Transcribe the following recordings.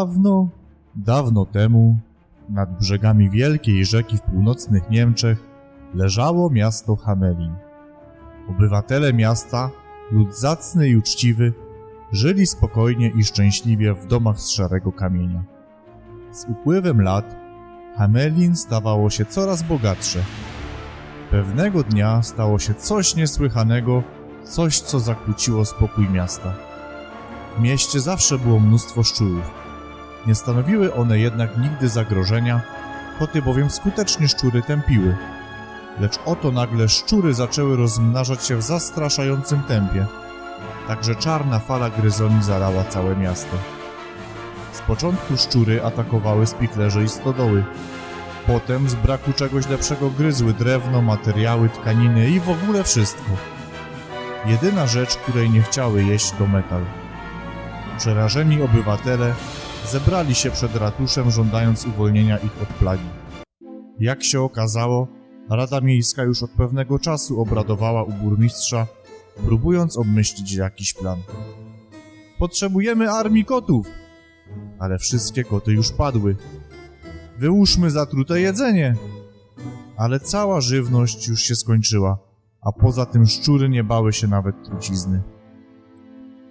Dawno, dawno temu, nad brzegami wielkiej rzeki w północnych Niemczech, leżało miasto Hamelin. Obywatele miasta, lud zacny i uczciwy, żyli spokojnie i szczęśliwie w domach z szarego kamienia. Z upływem lat Hamelin stawało się coraz bogatsze. Pewnego dnia stało się coś niesłychanego, coś co zakłóciło spokój miasta. W mieście zawsze było mnóstwo szczurów. Nie stanowiły one jednak nigdy zagrożenia, koty bowiem skutecznie szczury tępiły. Lecz oto nagle szczury zaczęły rozmnażać się w zastraszającym tempie. Także czarna fala gryzoni zalała całe miasto. Z początku szczury atakowały spichlerze i stodoły. Potem z braku czegoś lepszego gryzły drewno, materiały, tkaniny i w ogóle wszystko. Jedyna rzecz, której nie chciały jeść to metal. Przerażeni obywatele zebrali się przed ratuszem żądając uwolnienia ich od plagi. Jak się okazało, Rada Miejska już od pewnego czasu obradowała u burmistrza, próbując obmyślić jakiś plan. Potrzebujemy armii kotów! Ale wszystkie koty już padły. Wyłóżmy zatrute jedzenie! Ale cała żywność już się skończyła, a poza tym szczury nie bały się nawet trucizny.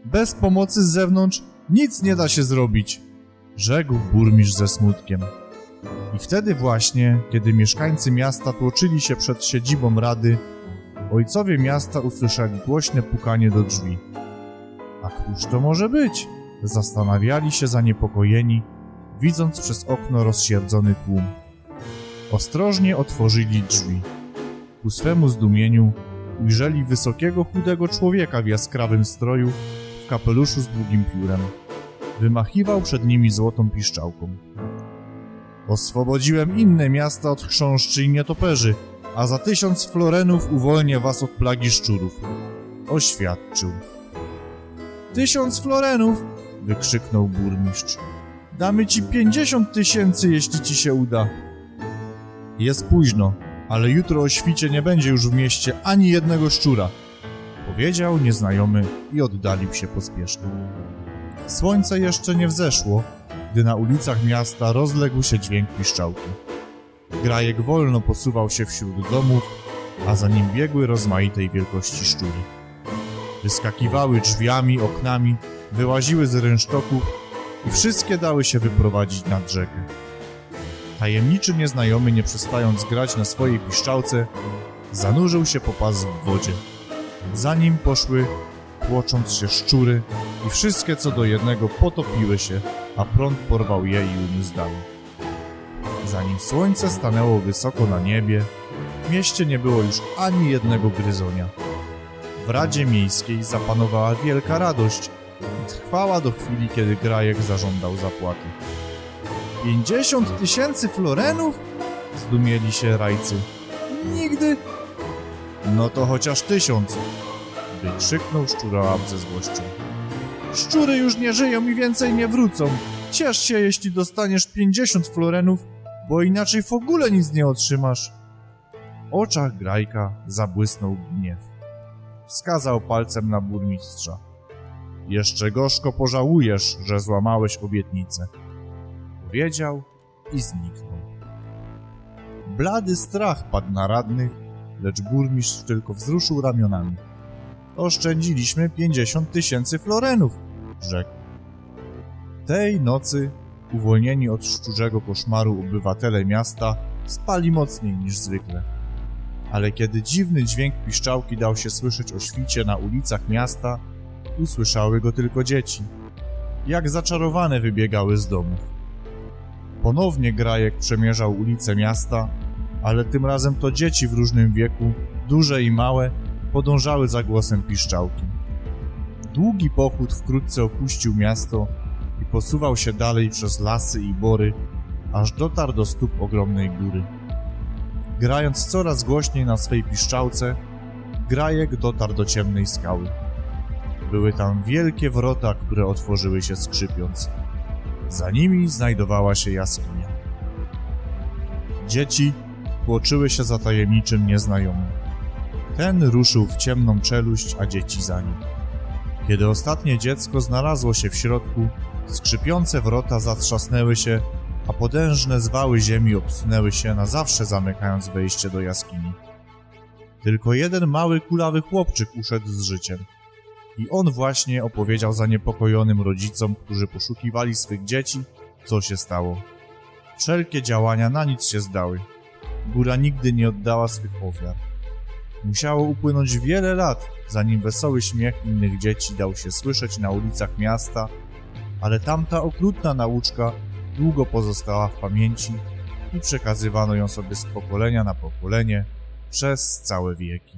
Bez pomocy z zewnątrz nic nie da się zrobić, rzekł burmistrz ze smutkiem. I wtedy właśnie, kiedy mieszkańcy miasta tłoczyli się przed siedzibą rady, ojcowie miasta usłyszeli głośne pukanie do drzwi. A któż to może być? Zastanawiali się zaniepokojeni, widząc przez okno rozsierdzony tłum. Ostrożnie otworzyli drzwi. Ku swemu zdumieniu ujrzeli wysokiego, chudego człowieka w jaskrawym stroju, w kapeluszu z długim piórem. Wymachiwał przed nimi złotą piszczałką. Oswobodziłem inne miasta od chrząszczy i nietoperzy, a za tysiąc florenów uwolnię was od plagi szczurów. Oświadczył. Tysiąc florenów! wykrzyknął burmistrz. Damy ci pięćdziesiąt tysięcy, jeśli ci się uda. Jest późno, ale jutro o świcie nie będzie już w mieście ani jednego szczura, powiedział nieznajomy i oddalił się pospiesznie. Słońce jeszcze nie wzeszło, gdy na ulicach miasta rozległ się dźwięk piszczałki. Grajek wolno posuwał się wśród domów, a za nim biegły rozmaitej wielkości szczury. Wyskakiwały drzwiami, oknami, wyłaziły z rynsztoków i wszystkie dały się wyprowadzić nad rzekę. Tajemniczy nieznajomy, nie przestając grać na swojej piszczałce, zanurzył się po pas w wodzie. Za nim poszły, tłocząc się szczury i wszystkie co do jednego potopiły się, a prąd porwał je i uniósł dalej. Zanim słońce stanęło wysoko na niebie, w mieście nie było już ani jednego gryzonia. W Radzie Miejskiej zapanowała wielka radość i trwała do chwili, kiedy Grajek zażądał zapłaty. Pięćdziesiąt tysięcy florenów? Zdumieli się rajcy. Nigdy! No to chociaż tysiąc! Wykrzyknął szczurołap ze złością. Szczury już nie żyją i więcej nie wrócą. Ciesz się, jeśli dostaniesz 50 florenów, bo inaczej w ogóle nic nie otrzymasz. W oczach Grajka zabłysnął gniew. Wskazał palcem na burmistrza. Jeszcze gorzko pożałujesz, że złamałeś obietnicę. Powiedział i zniknął. Blady strach padł na radnych, lecz burmistrz tylko wzruszył ramionami. Oszczędziliśmy 50 tysięcy florenów, rzekł. Tej nocy, uwolnieni od szczurzego koszmaru obywatele miasta, spali mocniej niż zwykle. Ale kiedy dziwny dźwięk piszczałki dał się słyszeć o świcie na ulicach miasta, usłyszały go tylko dzieci. Jak zaczarowane wybiegały z domów. Ponownie Grajek przemierzał ulice miasta, ale tym razem to dzieci w różnym wieku, duże i małe, podążały za głosem piszczałki. Długi pochód wkrótce opuścił miasto i posuwał się dalej przez lasy i bory, aż dotarł do stóp ogromnej góry. Grając coraz głośniej na swej piszczałce, Grajek dotarł do ciemnej skały. Były tam wielkie wrota, które otworzyły się skrzypiąc. Za nimi znajdowała się jaskinia. Dzieci tłoczyły się za tajemniczym nieznajomym. Ten ruszył w ciemną czeluść, a dzieci za nim. Kiedy ostatnie dziecko znalazło się w środku, Skrzypiące wrota zatrzasnęły się, a potężne zwały ziemi obsunęły się na zawsze zamykając wejście do jaskini. Tylko jeden mały kulawy chłopczyk uszedł z życiem. I on właśnie opowiedział zaniepokojonym rodzicom, którzy poszukiwali swych dzieci, co się stało. Wszelkie działania na nic się zdały. Góra nigdy nie oddała swych ofiar. Musiało upłynąć wiele lat, zanim wesoły śmiech innych dzieci dał się słyszeć na ulicach miasta, ale tamta okrutna nauczka długo pozostała w pamięci i przekazywano ją sobie z pokolenia na pokolenie przez całe wieki.